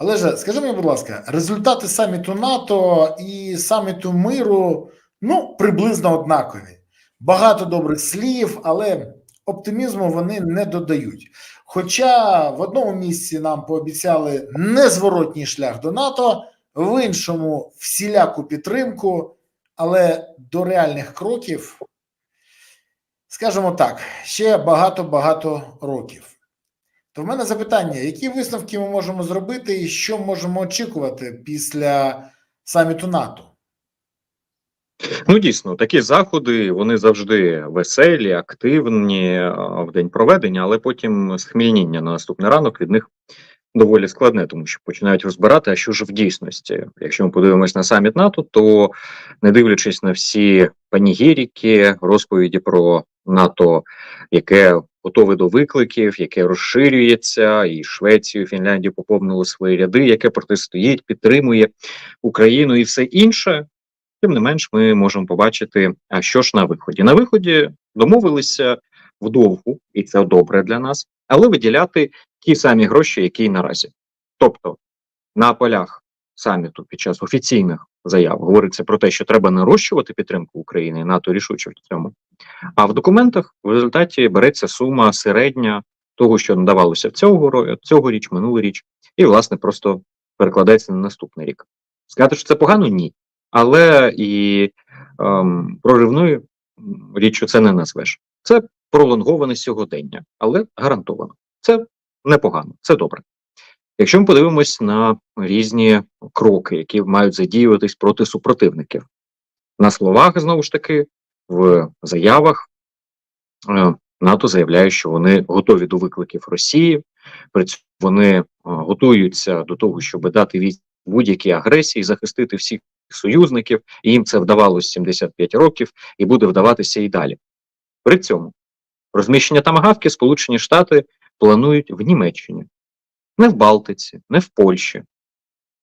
Олеже, скажи мені, будь ласка, результати саміту НАТО і саміту миру ну приблизно однакові. Багато добрих слів, але оптимізму вони не додають. Хоча в одному місці нам пообіцяли незворотній шлях до НАТО, в іншому всіляку підтримку, але до реальних кроків, скажімо так, ще багато-багато років. То в мене запитання: які висновки ми можемо зробити, і що можемо очікувати після саміту НАТО? Ну, дійсно, такі заходи вони завжди веселі, активні е, в день проведення, але потім схмільніння на наступний ранок від них доволі складне, тому що починають розбирати, а що ж в дійсності. Якщо ми подивимось на саміт НАТО, то не дивлячись на всі панігіріки, розповіді про НАТО, яке готове до викликів, яке розширюється, і Швецію, і Фінляндію поповнили свої ряди, яке протистоїть, підтримує Україну і все інше. Тим не менш, ми можемо побачити, а що ж на виході. На виході домовилися вдовгу, і це добре для нас, але виділяти ті самі гроші, які й наразі. Тобто на полях саміту під час офіційних заяв говориться про те, що треба нарощувати підтримку України, НАТО рішуче в цьому. А в документах в результаті береться сума середня того, що надавалося цього ро- цьогоріч, минулоріч, і власне просто перекладається на наступний рік. Сказати, що це погано? Ні. Але і ем, проривною річчю це не назвеш. Це пролонговане сьогодення, але гарантовано. Це непогано, це добре. Якщо ми подивимось на різні кроки, які мають задіюватись проти супротивників, на словах знову ж таки, в заявах е, НАТО заявляє, що вони готові до викликів Росії, вони е, готуються до того, щоб дати від будь-якій агресії, захистити всіх союзників, і їм це вдавалося 75 років і буде вдаватися і далі. При цьому розміщення тамагавки Сполучені Штати планують в Німеччині, не в Балтиці, не в Польщі,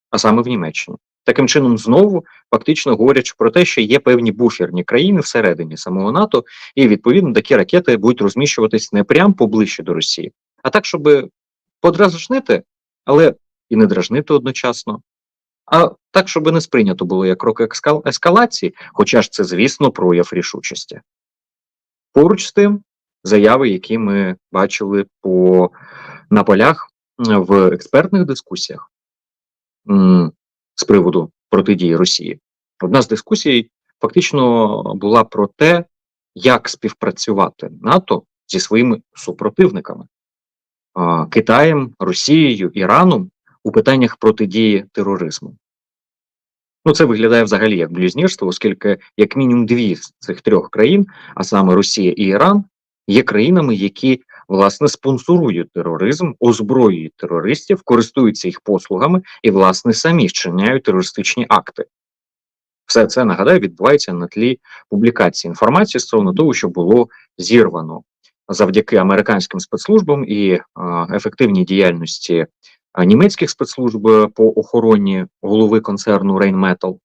а саме в Німеччині. Таким чином, знову фактично говорячи про те, що є певні буферні країни всередині самого НАТО, і відповідно такі ракети будуть розміщуватись не прямо поближче до Росії, а так, щоб подразнити, але і не дражнити одночасно. А так, щоб не сприйнято було як крок ескал- ескалації, хоча ж це, звісно, прояв рішучості. Поруч з тим, заяви, які ми бачили по на полях в експертних дискусіях з приводу протидії Росії. Одна з дискусій фактично була про те, як співпрацювати НАТО зі своїми супротивниками Китаєм, Росією, Іраном у питаннях протидії тероризму. Ну, це виглядає взагалі як блюзнірство, оскільки як мінімум дві з цих трьох країн, а саме Росія і Іран, є країнами, які власне спонсорують тероризм, озброюють терористів, користуються їх послугами і, власне, самі вчиняють терористичні акти. Все це нагадаю відбувається на тлі публікації інформації стосовно того, що було зірвано завдяки американським спецслужбам і ефективній діяльності німецьких спецслужб е, по охороні голови концерну Rheinmetall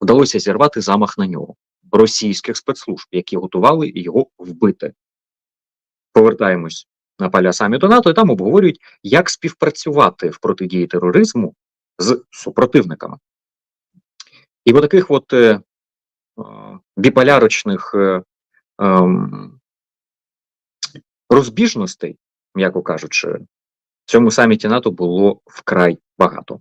вдалося зірвати замах на нього російських спецслужб, які готували його вбити. Повертаємось на поля саміту НАТО, і там обговорюють, як співпрацювати в протидії тероризму з супротивниками. І в таких от е, е, біполярочних е, ем, розбіжностей, м'яко кажучи, в цьому саміті НАТО було вкрай багато.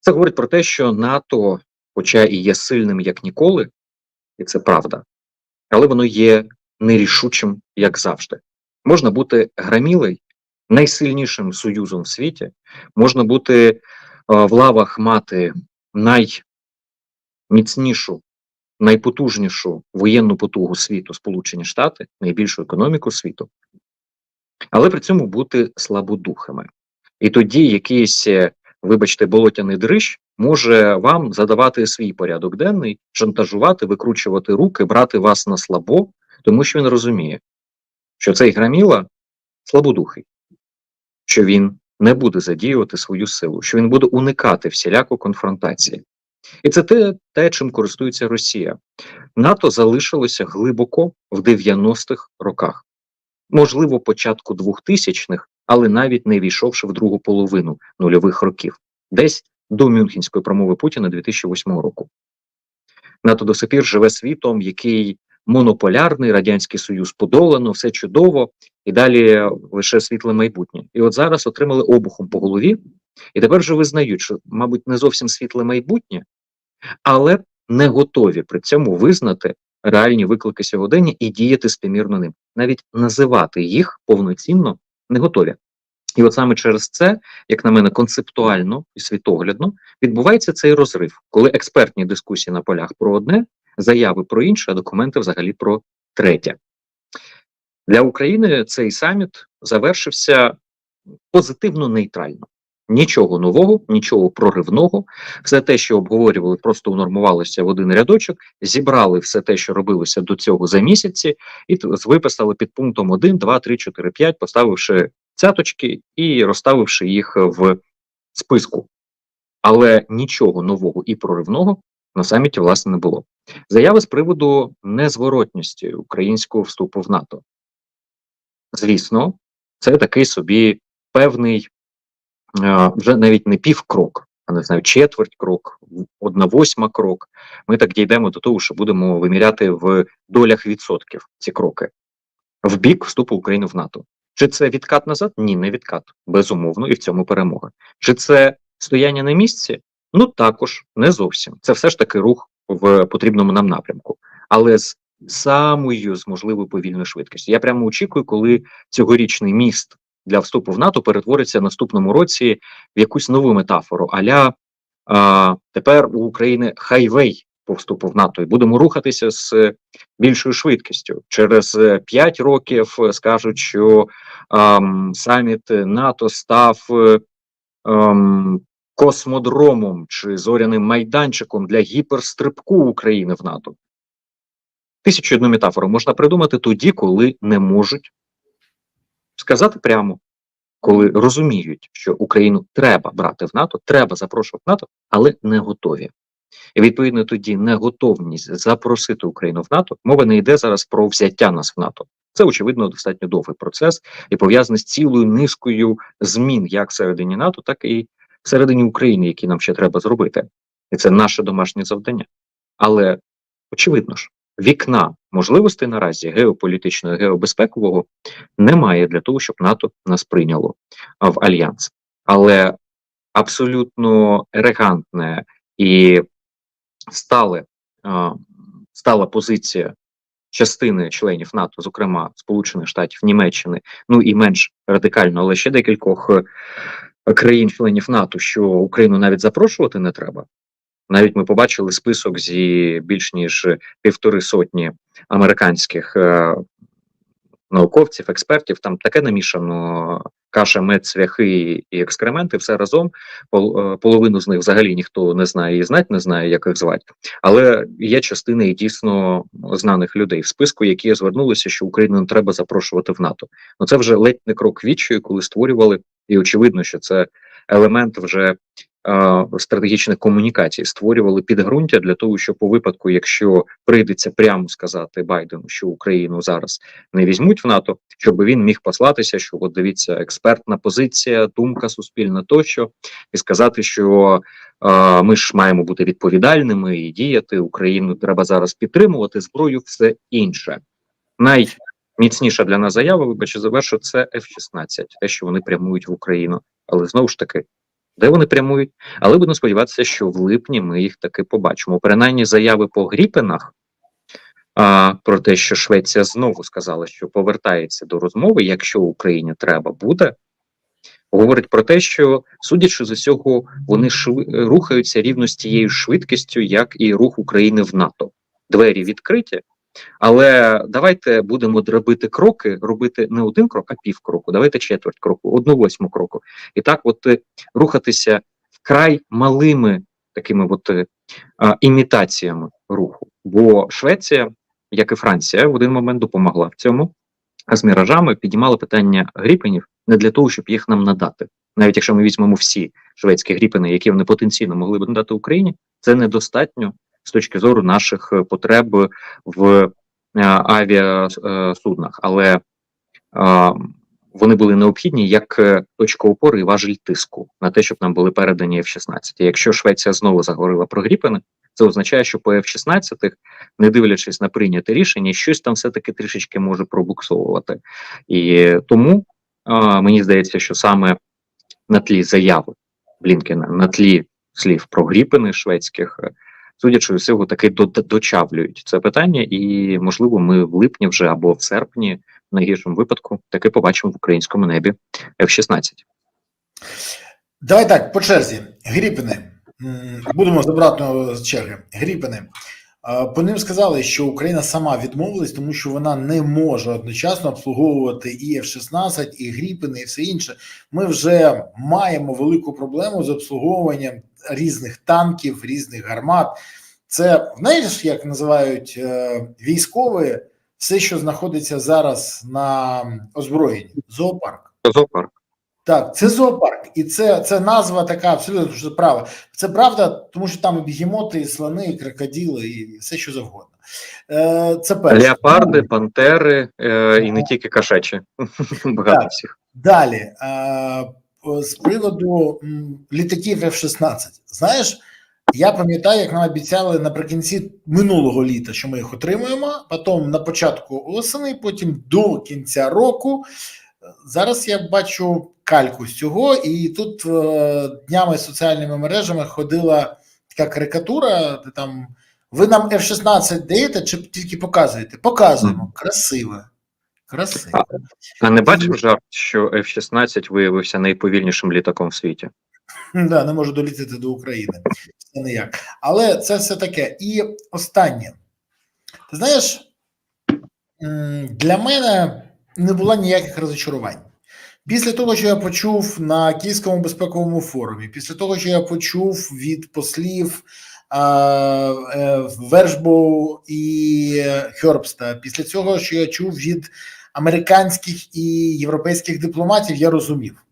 Це говорить про те, що НАТО, хоча і є сильним як ніколи, і це правда, але воно є нерішучим, як завжди. Можна бути грамілий найсильнішим союзом в світі, можна бути е, в лавах мати найміцнішу, найпотужнішу воєнну потугу світу, Сполучені Штати, найбільшу економіку світу, але при цьому бути слабодухими. І тоді якийсь, е, вибачте, болотяний дрищ може вам задавати свій порядок денний, шантажувати, викручувати руки, брати вас на слабо, тому що він розуміє, що цей граміла слабодухий, що він не буде задіювати свою силу, що він буде уникати всіляко конфронтації. І це те, те, чим користується Росія. НАТО залишилося глибоко в 90-х роках, можливо, початку 2000-х, але навіть не війшовши в другу половину нульових років. десь до Мюнхенської промови Путіна 2008 року. НАТО до сих пір живе світом, який монополярний, Радянський Союз подолано, все чудово, і далі лише світле майбутнє. І от зараз отримали обухом по голові, і тепер вже визнають, що, мабуть, не зовсім світле майбутнє, але не готові при цьому визнати реальні виклики сьогодення і діяти спомірно ним. Навіть називати їх повноцінно не готові. І от саме через це, як на мене, концептуально і світоглядно відбувається цей розрив, коли експертні дискусії на полях про одне, заяви про інше, а документи взагалі про третє. Для України цей саміт завершився позитивно нейтрально. Нічого нового, нічого проривного. Все те, що обговорювали, просто унормувалося в один рядочок, зібрали все те, що робилося до цього за місяці, і виписали під пунктом 1, 2, 3, 4, 5, поставивши цяточки і розставивши їх в списку. Але нічого нового і проривного на саміті власне не було. Заяви з приводу незворотності українського вступу в НАТО. Звісно, це такий собі певний е, вже навіть не півкрок, а не знаю, четверть крок, одна восьма крок. Ми так дійдемо до того, що будемо виміряти в долях відсотків ці кроки в бік вступу України в НАТО. Чи це відкат назад? Ні, не відкат. Безумовно, і в цьому перемога. Чи це стояння на місці? Ну також не зовсім. Це все ж таки рух в потрібному нам напрямку, але з самою з можливою повільною швидкістю. Я прямо очікую, коли цьогорічний міст для вступу в НАТО перетвориться наступному році в якусь нову метафору. Аля а, тепер у України хайвей по вступу в НАТО, і будемо рухатися з більшою швидкістю. Через 5 років скажуть, що ам, саміт НАТО став космодромом чи зоряним майданчиком для гіперстрибку України в НАТО. Тисячу одну метафору можна придумати тоді, коли не можуть сказати прямо, коли розуміють, що Україну треба брати в НАТО, треба запрошувати в НАТО, але не готові. І відповідно тоді неготовність запросити Україну в НАТО. Мова не йде зараз про взяття нас в НАТО. Це очевидно достатньо довгий процес і пов'язаний з цілою низкою змін, як всередині НАТО, так і всередині України, які нам ще треба зробити. І це наше домашнє завдання. Але очевидно ж, вікна можливостей наразі геополітичного геобезпекового немає для того, щоб НАТО нас прийняло в альянс. Але абсолютно елегантне і стале, стала позиція частини членів НАТО, зокрема Сполучених Штатів, Німеччини, ну і менш радикально, але ще декількох країн-членів НАТО, що Україну навіть запрошувати не треба. Навіть ми побачили список зі більш ніж півтори сотні американських е, науковців, експертів. Там таке намішано каша, мед, цвяхи і екскременти. Все разом Пол, е, половину з них взагалі ніхто не знає і знать не знає, як їх звати. Але є частина і дійсно знаних людей в списку, які звернулися, що Україну не треба запрошувати в НАТО. Ну це вже ледь не крок відчаю, коли створювали, і очевидно, що це елемент вже е, стратегічних комунікацій, створювали підґрунтя для того, щоб у випадку, якщо прийдеться прямо сказати Байдену, що Україну зараз не візьмуть в НАТО, щоб він міг послатися, що от дивіться, експертна позиція, думка суспільна тощо, і сказати, що е, ми ж маємо бути відповідальними і діяти. Україну треба зараз підтримувати зброю, все інше. Найміцніша для нас заява, вибачте, завершу, це F-16, те, що вони прямують в Україну. Але знову ж таки, де вони прямують? Але будемо сподіватися, що в липні ми їх таки побачимо. Принаймні, заяви по Гріпенах а, про те, що Швеція знову сказала, що повертається до розмови, якщо Україні треба буде, говорить про те, що судячи з усього, вони шви... рухаються рівно з тією швидкістю, як і рух України в НАТО. Двері відкриті. Але давайте будемо робити кроки, робити не один крок, а пів кроку. Давайте четверть кроку, одну восьму кроку. І так, от е, рухатися вкрай малими такими от е, а, імітаціями руху. Бо Швеція, як і Франція, в один момент допомогла в цьому. А з міражами підіймали питання гріпенів не для того, щоб їх нам надати. Навіть якщо ми візьмемо всі шведські гріпени, які вони потенційно могли б надати Україні, це недостатньо з точки зору наших е, потреб в е, авіасуднах. Але е, вони були необхідні як точка опори і важель тиску на те, щоб нам були передані F-16. І Якщо Швеція знову заговорила про Гріпени, це означає, що по F-16, не дивлячись на прийняте рішення, щось там все-таки трішечки може пробуксовувати. І тому а, мені здається, що саме на тлі заяви Блінкена, на тлі слів про Гріпени шведських, судячи з усього, таки до- дочавлюють це питання, і можливо, ми в липні вже або в серпні, в найгіршому випадку, таки побачимо в українському небі F-16. Давай так, по черзі. Гріпини. Будемо з обратного з черги. Гріпини. По ним сказали, що Україна сама відмовилась, тому що вона не може одночасно обслуговувати і F-16, і Гріпини, і все інше. Ми вже маємо велику проблему з обслуговуванням різних танків, різних гармат. Це знаєш, як називають е, військові все, що знаходиться зараз на озброєнні, зоопарк. Зоопарк. Так, це зоопарк, і це, це назва така абсолютно це права. Це правда, тому що там і бігемоти, і слони, і крокодили, і все що завгодно. Е, це перше. Леопарди, пантери е, і не тільки кашечі. Багато всіх. Далі, е, з приводу літаків F-16. Знаєш, я пам'ятаю, як нам обіцяли наприкінці минулого літа, що ми їх отримуємо, потім на початку осени, потім до кінця року. Зараз я бачу кальку з цього, і тут е, днями соціальними мережами ходила така карикатура, де там ви нам F-16 даєте чи тільки показуєте? Показуємо. Красиве. Красиво. А не бачив жарт, що F-16 виявився найповільнішим літаком в світі? Да, не можу долітати до України. Це ніяк. Але це все таке. І останнє. Ти знаєш, для мене не було ніяких розочарувань. Після того, що я почув на Київському безпековому форумі, після того, що я почув від послів а, е, Вершбоу і Хьорбста, після цього, що я чув від американських і європейських дипломатів, я розумів.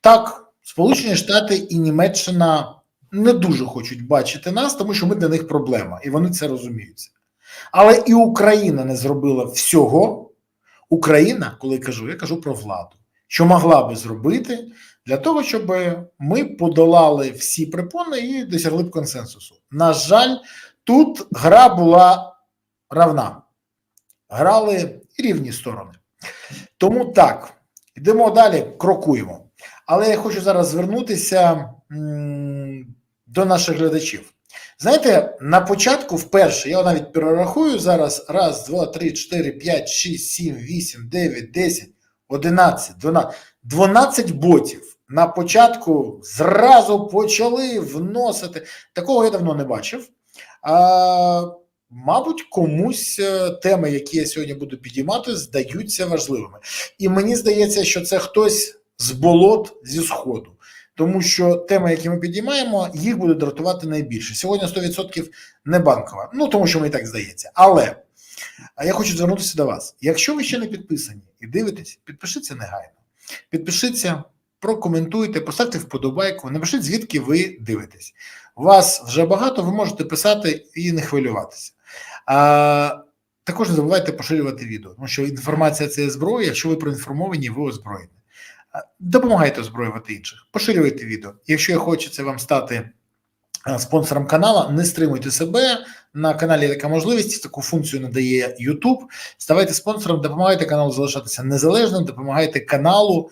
Так, Сполучені Штати і Німеччина не дуже хочуть бачити нас, тому що ми для них проблема, і вони це розуміються. Але і Україна не зробила всього. Україна, коли кажу, я кажу про владу, що могла би зробити для того, щоб ми подолали всі препони і досягли б консенсусу. На жаль, тут гра була равна. Грали рівні сторони. Тому так, йдемо далі, крокуємо. Але я хочу зараз звернутися до наших глядачів. Знаєте, на початку вперше, я навіть перерахую зараз: раз, два, три, чотири, п'ять, шість, сім, вісім, дев'ять, десять, одинадцять, дванадцять. 12 ботів на початку зразу почали вносити. Такого я давно не бачив. А, мабуть, комусь е, теми, які я сьогодні буду підіймати, здаються важливими. І мені здається, що це хтось з болот зі сходу. Тому що теми, які ми підіймаємо, їх буде дратувати найбільше. Сьогодні 100% не банкова. Ну тому що мені так здається. Але я хочу звернутися до вас. Якщо ви ще не підписані і дивитесь, підпишіться негайно. Підпишіться, прокоментуйте, поставте вподобайку, напишіть, звідки ви дивитесь. Вас вже багато, ви можете писати і не хвилюватися. А, також не забувайте поширювати відео, тому що інформація це зброя. Якщо ви проінформовані, ви озброєні. Допомагайте озброювати інших, поширюйте відео. Якщо хочеться вам стати спонсором каналу, не стримуйте себе. На каналі така можливість, таку функцію надає YouTube. Ставайте спонсором, допомагайте каналу залишатися незалежним, допомагайте каналу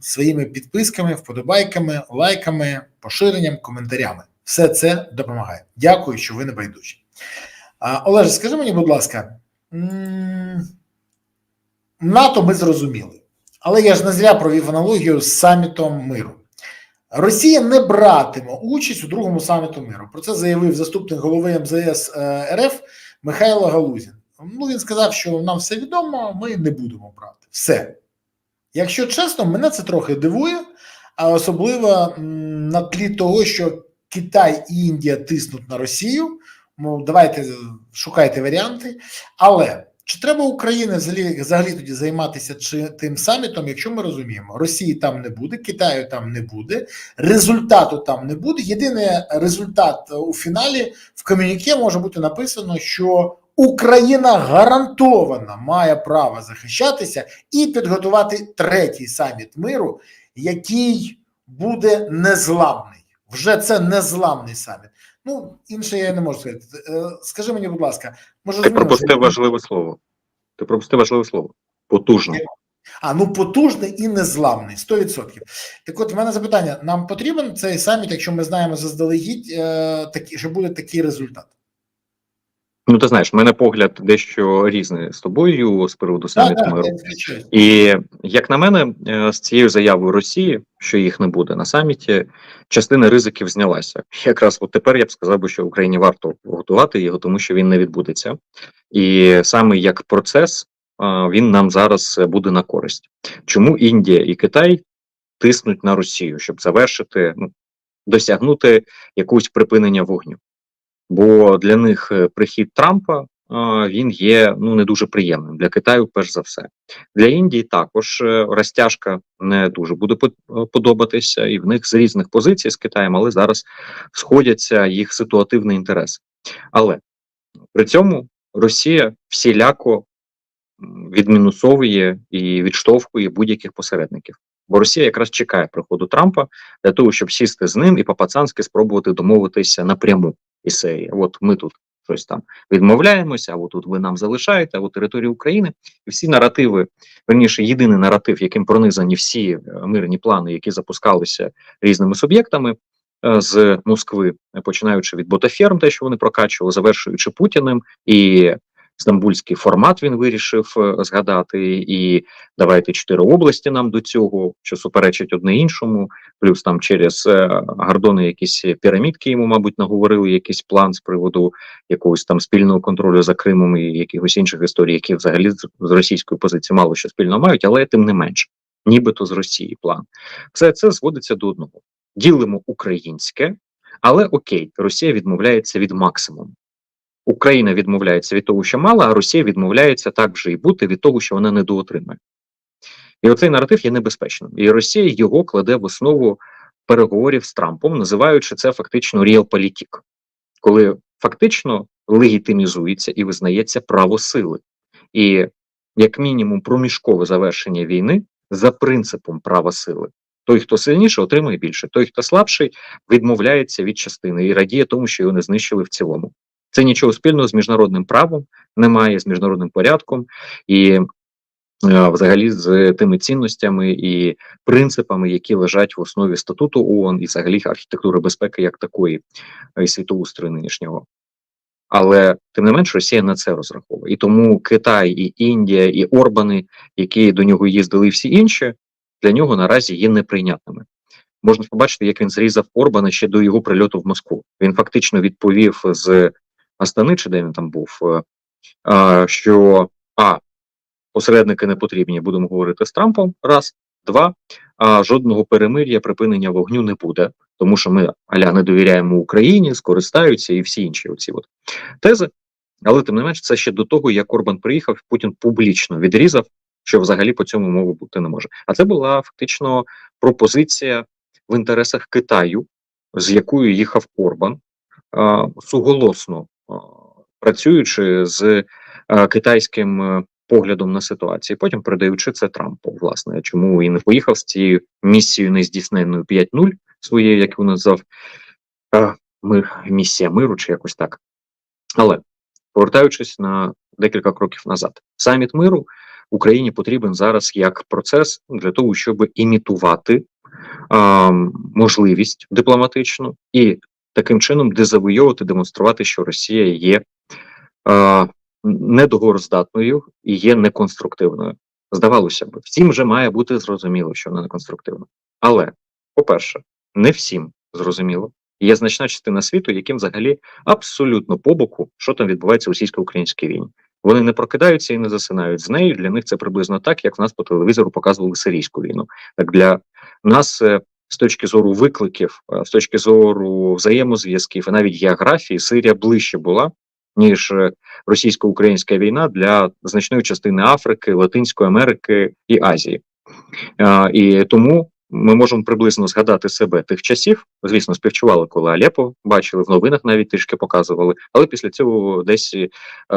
своїми підписками, вподобайками, лайками, поширенням, коментарями. Все це допомагає. Дякую, що ви не байдужі. Олеже, скажи мені, будь ласка, НАТО ми зрозуміли, але я ж не зря провів аналогію з самітом миру. Росія не братиме участь у другому саміту миру. Про це заявив заступник голови МЗС е, РФ Михайло Галузін. Ну він сказав, що нам все відомо, ми не будемо брати. Все. Якщо чесно, мене це трохи дивує, а особливо на тлі того, що Китай і Індія тиснуть на Росію. Ну, давайте е, шукайте варіанти. Але чи треба Україні взагалі, взагалі тоді займатися чи тим самітом, якщо ми розуміємо, Росії там не буде, Китаю там не буде, результату там не буде. Єдиний результат у фіналі в комюніке може бути написано, що Україна гарантовано має право захищатися і підготувати третій саміт миру, який буде незламний. Вже це незламний саміт. Ну, інше я не можу сказати. Е, Скажи мені, будь ласка, може Ти пропустив важливе слово. Ти пропустив важливе слово. Потужно. А ну потужний і незламний 100%. Так от в мене запитання: нам потрібен цей саміт, якщо ми знаємо заздалегідь, е, такі, що буде такий результат? Ну, ти знаєш, в мене погляд дещо різний з тобою з приводу саміту миру. І як на мене, е, з цією заявою Росії, що їх не буде на саміті, частина ризиків знялася. Якраз от тепер я б сказав би, що Україні варто готувати його, тому що він не відбудеться. І саме як процес е, він нам зараз буде на користь. Чому Індія і Китай тиснуть на Росію, щоб завершити, ну досягнути якогось припинення вогню? Бо для них е, прихід Трампа е, він є ну не дуже приємним для Китаю, перш за все. Для Індії також е, розтяжка не дуже буде по- подобатися, і в них з різних позицій з Китаєм, але зараз сходяться їх ситуативний інтерес. Але при цьому Росія всіляко відмінусовує і відштовхує будь-яких посередників. Бо Росія якраз чекає приходу Трампа для того, щоб сісти з ним і по-пацанськи спробувати домовитися напряму із серії. От ми тут щось там відмовляємося, а тут ви нам залишаєте, а от територію України. І всі наративи, верніше, єдиний наратив, яким пронизані всі е, мирні плани, які запускалися різними суб'єктами е, з Москви, починаючи від ботаферм, те, що вони прокачували, завершуючи Путіним і. Стамбульський формат він вирішив е, згадати, і давайте чотири області нам до цього, що суперечить одне іншому плюс там через е, Гордони якісь пірамідки йому, мабуть, наговорили якийсь план з приводу якогось там спільного контролю за Кримом і якихось інших історій, які взагалі з, російської позиції мало що спільно мають, але тим не менше, нібито з Росії план. Все це зводиться до одного: ділимо українське, але окей, Росія відмовляється від максимуму. Україна відмовляється від того, що мала, а Росія відмовляється так вже і бути від того, що вона недоотримає. І оцей наратив є небезпечним. І Росія його кладе в основу переговорів з Трампом, називаючи це фактично ріалполітік, коли фактично легітимізується і визнається право сили. І як мінімум проміжкове завершення війни за принципом права сили. Той, хто сильніше, отримує більше. Той, хто слабший, відмовляється від частини і радіє тому, що його не знищили в цілому. Це нічого спільного з міжнародним правом немає, з міжнародним порядком і е, взагалі з тими цінностями і принципами, які лежать в основі статуту ООН і взагалі архітектури безпеки як такої е, і світоустрою нинішнього. Але тим не менш Росія на це розраховує. І тому Китай, і Індія, і Орбани, які до нього їздили, і всі інші, для нього наразі є неприйнятними. Можна побачити, як він зрізав Орбана ще до його прильоту в Москву. Він фактично відповів з Астани, чи де він там був, е, що а посередники не потрібні, будемо говорити з Трампом. Раз, два, а жодного перемир'я, припинення вогню не буде, тому що ми аля не довіряємо Україні, скористаються і всі інші оці от тези. Але тим не менш, це ще до того, як Орбан приїхав, Путін публічно відрізав, що взагалі по цьому мови бути не може. А це була фактично пропозиція в інтересах Китаю, з якою їхав Орбан, суголосно працюючи з китайським е, поглядом на ситуацію, потім передаючи це Трампу, власне, чому і не поїхав з цією місією нездійсненною 5.0 своєю, як він назвав мир, місія миру, чи якось так. Але повертаючись на декілька кроків назад, саміт миру Україні потрібен зараз як процес для того, щоб імітувати а, можливість дипломатичну і таким чином дезавойовувати, демонструвати, що Росія є недоговороздатною і є неконструктивною. Здавалося б, всім вже має бути зрозуміло, що вона неконструктивна. Але, по-перше, не всім зрозуміло. Є значна частина світу, яким взагалі абсолютно по боку, що там відбувається у російсько-українській війні. Вони не прокидаються і не засинають з нею. Для них це приблизно так, як в нас по телевізору показували сирійську війну. Так для нас е, з точки зору викликів, е, з точки зору взаємозв'язків і навіть географії, Сирія ближче була ніж е, російсько-українська війна для значної частини Африки, Латинської Америки і Азії. І тому ми можемо приблизно згадати себе тих часів. Звісно, співчували, коли Алепо бачили в новинах, навіть трішки показували. Але після цього десь е,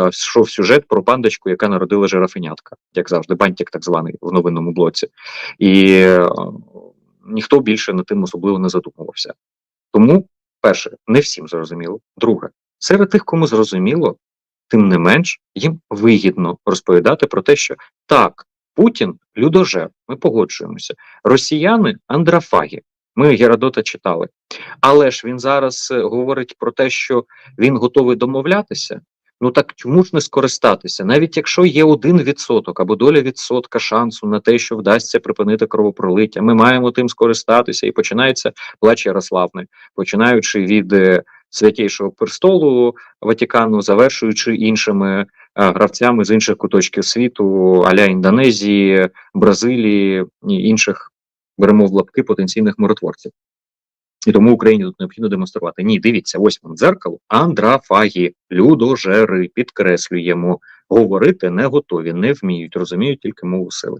йшов сюжет про пандочку, яка народила жирафенятка, як завжди, бантик, так званий в новинному блоці, і е, ніхто більше над тим особливо не задумувався. Тому, перше, не всім зрозуміло. Друге, серед тих, кому зрозуміло, тим не менш їм вигідно розповідати про те, що так, Путін людожер, ми погоджуємося. Росіяни андрофаги. Ми Геродота читали. Але ж він зараз е, говорить про те, що він готовий домовлятися. Ну так чому ж не скористатися? Навіть якщо є один відсоток або доля відсотка шансу на те, що вдасться припинити кровопролиття, ми маємо тим скористатися. І починається плач Ярославни, починаючи від е, святійшого престолу Ватикану, завершуючи іншими е, гравцями з інших куточків світу, аля Індонезії, Бразилії і інших беремо в лапки потенційних миротворців. І тому Україні тут необхідно демонструвати. Ні, дивіться, ось вам дзеркало, андрафаги, людожери, підкреслюємо, говорити не готові, не вміють, розуміють тільки мову сили.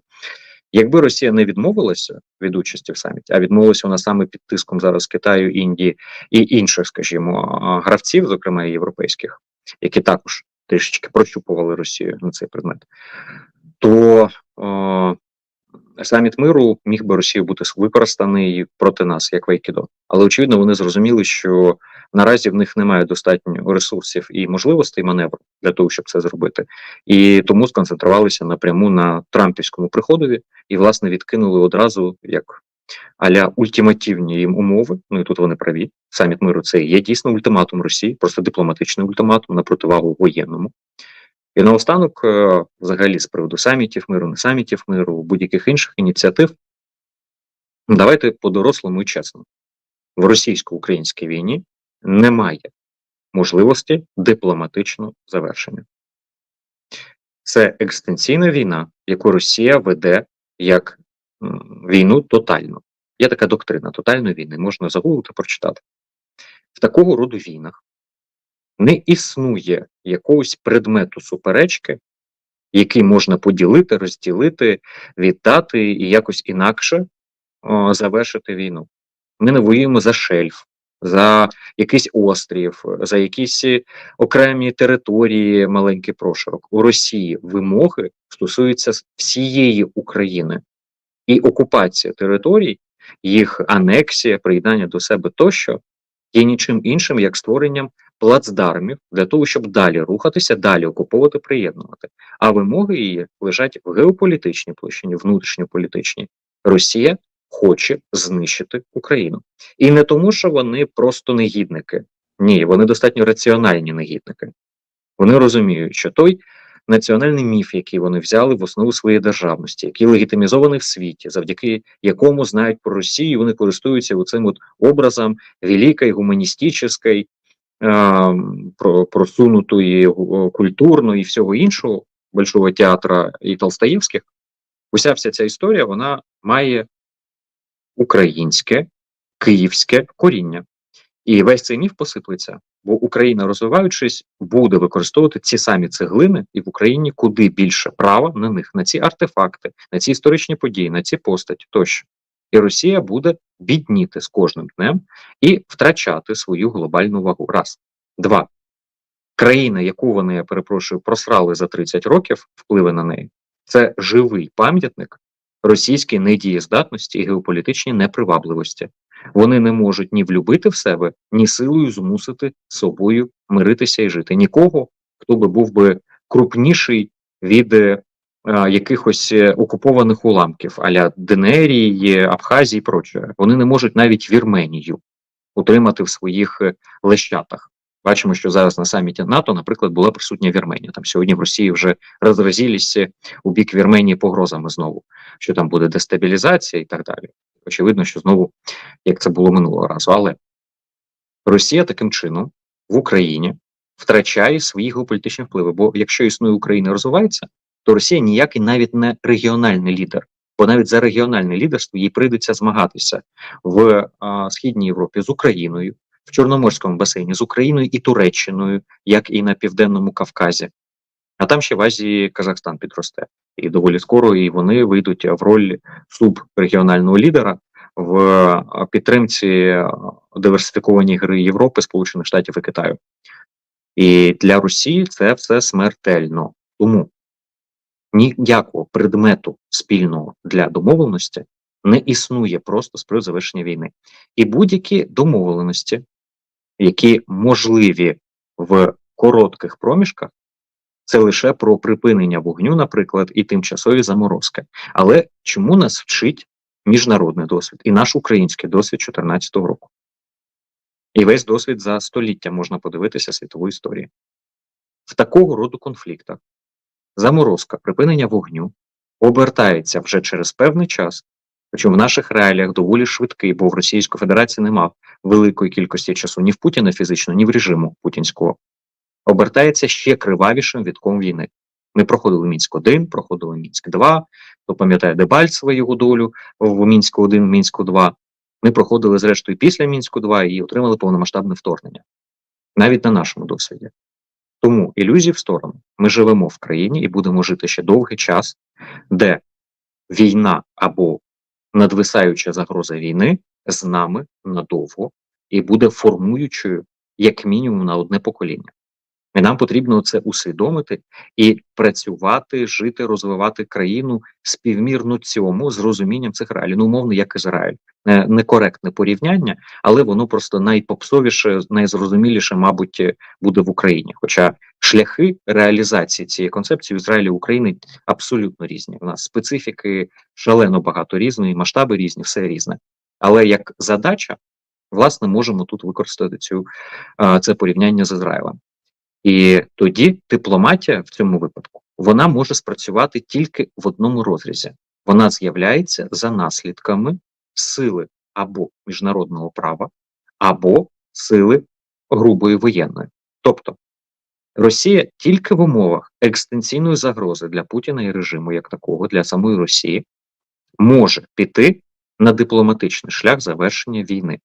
Якби Росія не відмовилася від участі в саміті, а відмовилася вона саме під тиском зараз Китаю, Індії і інших, скажімо, гравців, зокрема європейських, які також трішечки прощупували Росію на цей предмет, то е, саміт миру міг би Росію бути використаний проти нас, як Вайкідо. Але очевидно, вони зрозуміли, що наразі в них немає достатньо ресурсів і можливостей маневру для того, щоб це зробити, і тому сконцентрувалися напряму на Трампівському приходові і власне відкинули одразу як аля ультимативні їм умови. Ну і тут вони праві. Саміт миру це є дійсно ультиматум Росії, просто дипломатичний ультиматум на противагу воєнному. І наостанок, е, взагалі, з приводу самітів миру, не самітів миру, будь-яких інших ініціатив, давайте по-дорослому і чесно. В російсько-українській війні немає можливості дипломатичного завершення. Це екстенційна війна, яку Росія веде як війну тотальну. Є така доктрина тотальної війни, можна загуглити, прочитати. В такого роду війнах не існує якогось предмету суперечки, який можна поділити, розділити, віддати і якось інакше о, завершити війну. Ми не воюємо за шельф, за якийсь острів, за якісь окремі території, маленький прошарок. У Росії вимоги стосуються всієї України і окупація територій, їх анексія, приєднання до себе тощо є нічим іншим, як створенням плацдармів для того, щоб далі рухатися, далі окуповувати, приєднувати. А вимоги її лежать в геополітичній площині, внутрішньополітичній. Росія хоче знищити Україну. І не тому, що вони просто негідники. Ні, вони достатньо раціональні негідники. Вони розуміють, що той національний міф, який вони взяли в основу своєї державності, який легітимізований в світі, завдяки якому знають про Росію, вони користуються оцим от образом великої гуманістичної, просунутої гу- культурної і всього іншого Большого театра і Толстоєвських. Уся вся ця історія вона має українське, київське коріння. І весь цей міф посиплеться, бо Україна, розвиваючись, буде використовувати ці самі цеглини, і в Україні куди більше права на них, на ці артефакти, на ці історичні події, на ці постаті тощо. І Росія буде бідніти з кожним днем і втрачати свою глобальну вагу. Раз. Два. Країна, яку вони, я перепрошую, просрали за 30 років, впливи на неї, це живий пам'ятник російській недієздатності і геополітичній непривабливості. Вони не можуть ні влюбити в себе, ні силою змусити собою миритися і жити. Нікого, хто би був би крупніший від е, якихось е, окупованих уламків, аля Денерії, Абхазії і прочее. Вони не можуть навіть Вірменію утримати в своїх е, лещатах. Бачимо, що зараз на саміті НАТО, наприклад, була присутня Вірменія. Там сьогодні в Росії вже розразилися у бік Вірменії погрозами знову, що там буде дестабілізація і так далі. Очевидно, що знову як це було минулого разу. Але Росія таким чином в Україні втрачає свої геополітичні впливи. Бо якщо існує Україна розвивається, то Росія ніякий навіть не регіональний лідер. Бо навіть за регіональне лідерство їй прийдеться змагатися в а, східній Європі з Україною, в Чорноморському басейні з Україною і Туреччиною, як і на південному Кавказі. А там ще в Азії Казахстан підросте, і доволі скоро і вони вийдуть в роль субрегіонального лідера. в е, підтримці е, диверсифікованій гри Європи, Сполучених Штатів і Китаю. І для Росії це все смертельно. Тому ніякого предмету спільного для домовленості не існує просто з приводу завершення війни. І будь-які домовленості, які можливі в коротких проміжках, це лише про припинення вогню, наприклад, і тимчасові заморозки. Але чому нас вчить міжнародний досвід і наш український досвід 2014 року? І весь досвід за століття можна подивитися світової історії. В такого роду конфліктах заморозка, припинення вогню обертається вже через певний час, причому в наших реаліях доволі швидкий, бо в Російської Федерації нема великої кількості часу ні в Путіна фізично, ні в режиму путінського. Обертається ще кривавішим вітком війни. Ми проходили мінськ 1 проходили мінськ 2 хто пам'ятає Дебальцева його долю в мінську 1 мінську 2 Ми проходили зрештою після мінську 2 і отримали повномасштабне вторгнення навіть на нашому досвіді. Тому ілюзії в сторону. Ми живемо в країні і будемо жити ще довгий час, де війна або надвисаюча загроза війни з нами надовго і буде формуючою як мінімум на одне покоління. І нам потрібно це усвідомити і працювати, жити, розвивати країну співмірно цьому з розумінням цих реалій. Ну, умовно, як Ізраїль, некоректне порівняння, але воно просто найпопсовіше, найзрозуміліше, мабуть, буде в Україні. Хоча шляхи реалізації цієї концепції в Ізраїлі України абсолютно різні. У нас специфіки шалено багато різної, масштаби різні, все різне. Але як задача, власне, можемо тут використати цю це порівняння з Ізраїлем. І тоді дипломатія в цьому випадку вона може спрацювати тільки в одному розрізі. Вона з'являється за наслідками сили або міжнародного права, або сили грубої воєнної. Тобто Росія тільки в умовах екстенційної загрози для Путіна і режиму, як такого, для самої Росії, може піти на дипломатичний шлях завершення війни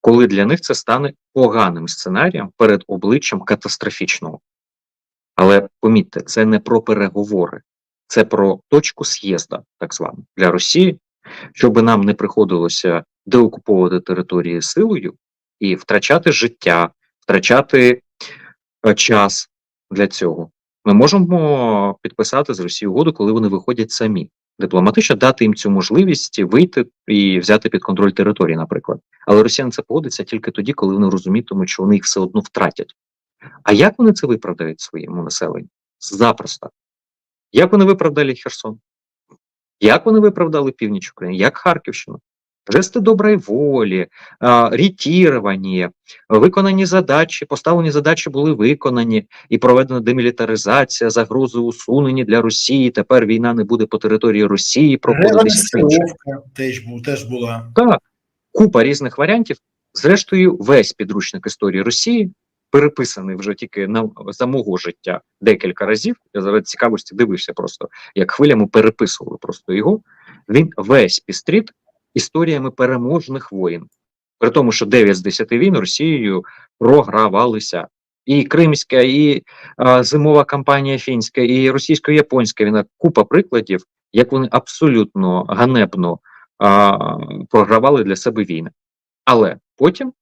коли для них це стане поганим сценарієм перед обличчям катастрофічного. Але помітьте, це не про переговори, це про точку з'їзда, так звану, для Росії, щоб нам не приходилося деокуповувати території силою і втрачати життя, втрачати е, час для цього. Ми можемо підписати з Росією угоду, коли вони виходять самі дипломатично дати їм цю можливість вийти і взяти під контроль території, наприклад. Але росіяни це погодиться тільки тоді, коли вони розумітимуть, що вони їх все одно втратять. А як вони це виправдають своєму населенню? Запросто. Як вони виправдали Херсон? Як вони виправдали північ України? Як Харківщину? Жести доброї волі, рітіровані, виконані задачі, поставлені задачі були виконані і проведена демілітаризація, загрози усунені для Росії. Тепер війна не буде по території Росії. проходитися. теж теж була так. Купа різних варіантів. Зрештою, весь підручник історії Росії переписаний вже тільки на за мого життя декілька разів. Я зараз цікавості дивився, просто як хвилями переписували просто його. Він весь пістріт історіями переможних воїн. При тому, що 9 з 10 війн Росією програвалися. І Кримська, і а, зимова кампанія фінська, і російсько-японська війна купа прикладів, як вони абсолютно ганебно а, програвали для себе війни. Але потім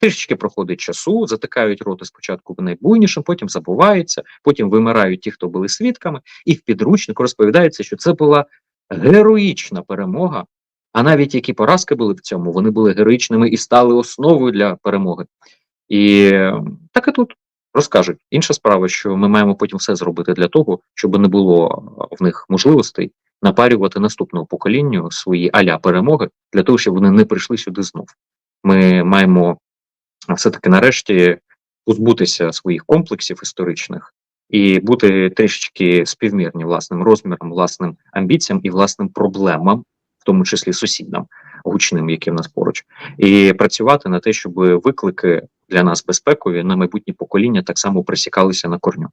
трішечки проходить часу, затикають роти спочатку в найбуйнішим, потім забуваються, потім вимирають ті, хто були свідками, і в підручнику розповідається, що це була героїчна перемога а навіть які поразки були в цьому, вони були героїчними і стали основою для перемоги. І так і тут розкажуть. Інша справа, що ми маємо потім все зробити для того, щоб не було в них можливостей напарювати наступному поколінню свої аля перемоги для того, щоб вони не прийшли сюди знов. Ми маємо все-таки нарешті позбутися своїх комплексів історичних і бути трішечки співмірні власним розміром, власним амбіціям і власним проблемам тому числі сусідам гучним, які в нас поруч, і працювати на те, щоб виклики для нас безпекові на майбутнє покоління так само присікалися на корню.